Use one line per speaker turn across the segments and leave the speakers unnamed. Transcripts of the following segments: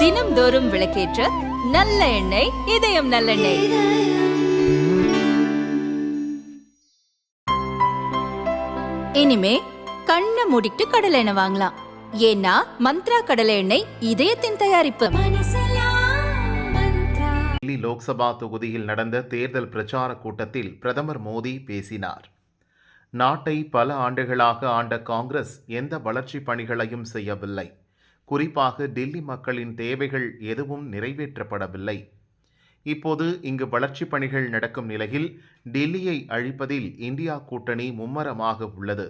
தினம்தோறும் விளக்கேற்ற நல்ல எண்ணெய் இதயம் நல்லெண்ணெய் இனிமே கண்ணை மூடிட்டு கடலை எண்ணெய் வாங்கலாம். ஏன்னா மந்த்ரா கடலை எண்ணெய் இதயத்தின் தயாரிப்பு.
டெல்லி லோக்சபா தொகுதியில் நடந்த தேர்தல் பிரச்சார கூட்டத்தில் பிரதமர் மோடி பேசினார். நாட்டை பல ஆண்டுகளாக ஆண்ட காங்கிரஸ் எந்த வளர்ச்சி பணிகளையும் செய்யவில்லை. குறிப்பாக டெல்லி மக்களின் தேவைகள் எதுவும் நிறைவேற்றப்படவில்லை. இப்போது இங்கு வளர்ச்சி பணிகள் நடக்கும் நிலையில் டெல்லியை அழிப்பதில் இந்தியா கூட்டணி மும்மரமாக உள்ளது.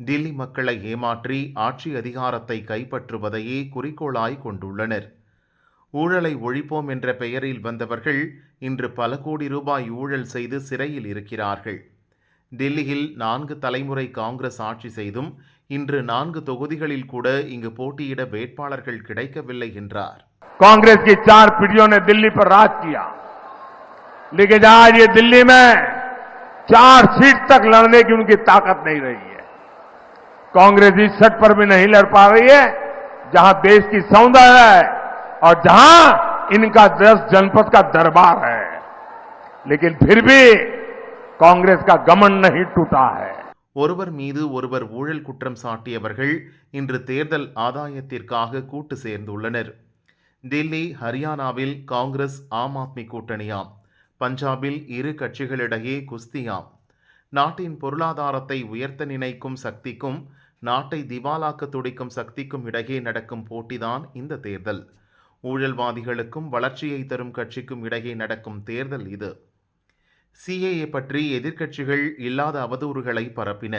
டெல்லி மக்களை ஏமாற்றி ஆட்சி அதிகாரத்தை கைப்பற்றுவதையே குறிக்கோளாய் கொண்டுள்ளனர். ஊழலை ஒழிப்போம் என்ற பெயரில் வந்தவர்கள் இன்று பல கோடி ரூபாய் ஊழல் செய்து சிறையில் இருக்கிறார்கள். டெல்லியில் நான்கு தலைமுறை காங்கிரஸ் ஆட்சி செய்தும் இன்று நான்கு தொகுதிகளில் கூட இங்கு போட்டியிட வேட்பாளர்கள் கிடைக்கவில்லை என்றார்
कांग्रेस की चार पीढ़ियों ने दिल्ली पर राज किया लेकिन आज ये दिल्ली में चार सीट तक लड़ने की उनकी ताकत नहीं रही है कांग्रेस इस सट पर भी नहीं लड़ पा रही है जहां देश की सौंदर्य है और जहां इनका दस जनपद का दरबार है लेकिन फिर भी कांग्रेस का गमन नहीं टूटा है
ஒருவர் மீது ஒருவர் ஊழல் குற்றம் சாட்டியவர்கள் இன்று தேர்தல் ஆதாயத்திற்காக கூட்டு சேர்ந்துள்ளனர். டெல்லி ஹரியானாவில் காங்கிரஸ் ஆம் ஆத்மி கூட்டணியாம். பஞ்சாபில் இரு கட்சிகளிடையே குஸ்தியாம். நாட்டின் பொருளாதாரத்தை உயர்த்த நினைக்கும் சக்திக்கும் நாட்டை திவாலாக்க துடிக்கும் சக்திக்கும் இடையே நடக்கும் போட்டிதான் இந்த தேர்தல். ஊழல்வாதிகளுக்கும் வளர்ச்சியை தரும் கட்சிக்கும் இடையே நடக்கும் தேர்தல் இது. சிஏஏ பற்றி எதிர்க்கட்சிகள் இல்லாத அவதூறுகளை பரப்பின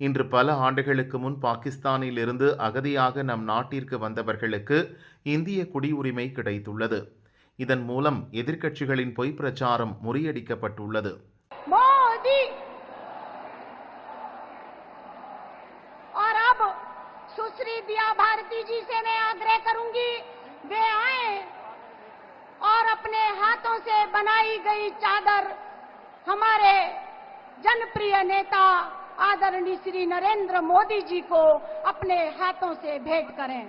இன்று பல ஆண்டுகளுக்கு முன் பாகிஸ்தானில் இருந்து அகதியாக நம் நாட்டிற்கு வந்தவர்களுக்கு இந்திய குடியுரிமை கிடைத்துள்ளது இதன் மூலம் எதிர்க்கட்சிகளின் பொய் பிரச்சாரம் முறியடிக்கப்பட்டுள்ளது
मोदी और अब सुश्री दिया भारती जी से मैं आग्रह करूंगी वे आए और अपने हाथों से बनाई गई चादर हमारे जनप्रिय नेता आदरणीय श्री नरेंद्र मोदी जी को अपने हाथों से भेंट करें।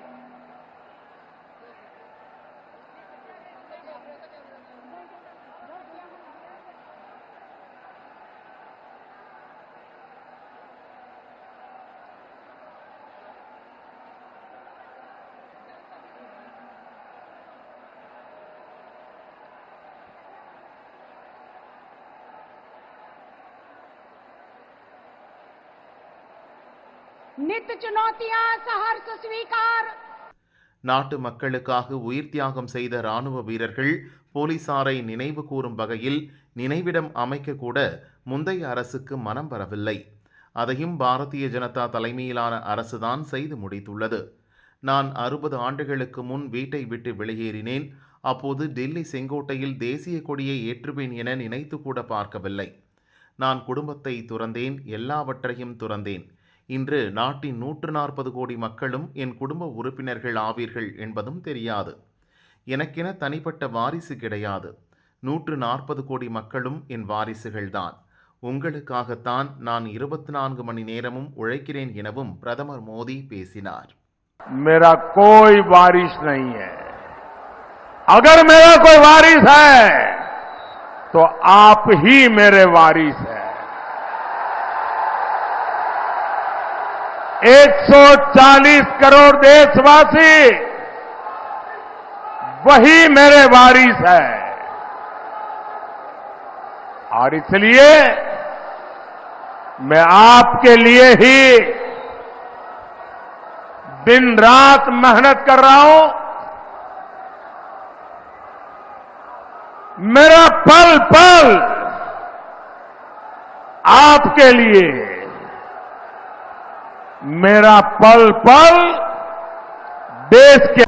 நித் சுனோத்தியா சஹர்ச ஸ்வீகார்.
நாட்டு மக்களுக்காக உயிர் தியாகம் செய்த இராணுவ வீரர்கள் போலீசாரை நினைவு கூறும் வகையில் நினைவிடம் அமைக்கக்கூட கூட முந்தைய அரசுக்கு மனம் வரவில்லை. அதையும் பாரதிய ஜனதா தலைமையிலான அரசுதான் செய்து முடித்துள்ளது. நான் அறுபது ஆண்டுகளுக்கு முன் வீட்டை விட்டு வெளியேறினேன். அப்போது டெல்லி செங்கோட்டையில் தேசிய கொடியை ஏற்றுவேன் என நினைத்து கூட பார்க்கவில்லை. நான் குடும்பத்தை துறந்தேன் எல்லாவற்றையும் துறந்தேன். இன்று நாட்டின் நூற்று நாற்பது கோடி மக்களும் என் குடும்ப உறுப்பினர்கள் ஆவீர்கள் என்பதும் தெரியாது எனக்கென தனிப்பட்ட வாரிசு கிடையாது நூற்று நாற்பது கோடி மக்களும் என் வாரிசுகள்தான் உங்களுக்காகத்தான் நான் இருபத்தி நான்கு மணி நேரமும் உழைக்கிறேன் எனவும் பிரதமர் மோடி பேசினார்
मेरा कोई वारिस नहीं है अगर मेरा कोई वारिस है तो आप ही मेरे वारिस हैं 140 करोड़ देशवासी वही मेरे वारिस है। और इसलिए मैं आपके लिए ही दिन रात मेहनत कर रहा हूँ। मेरा पल पल आपके लिए मेरा पल पल देश के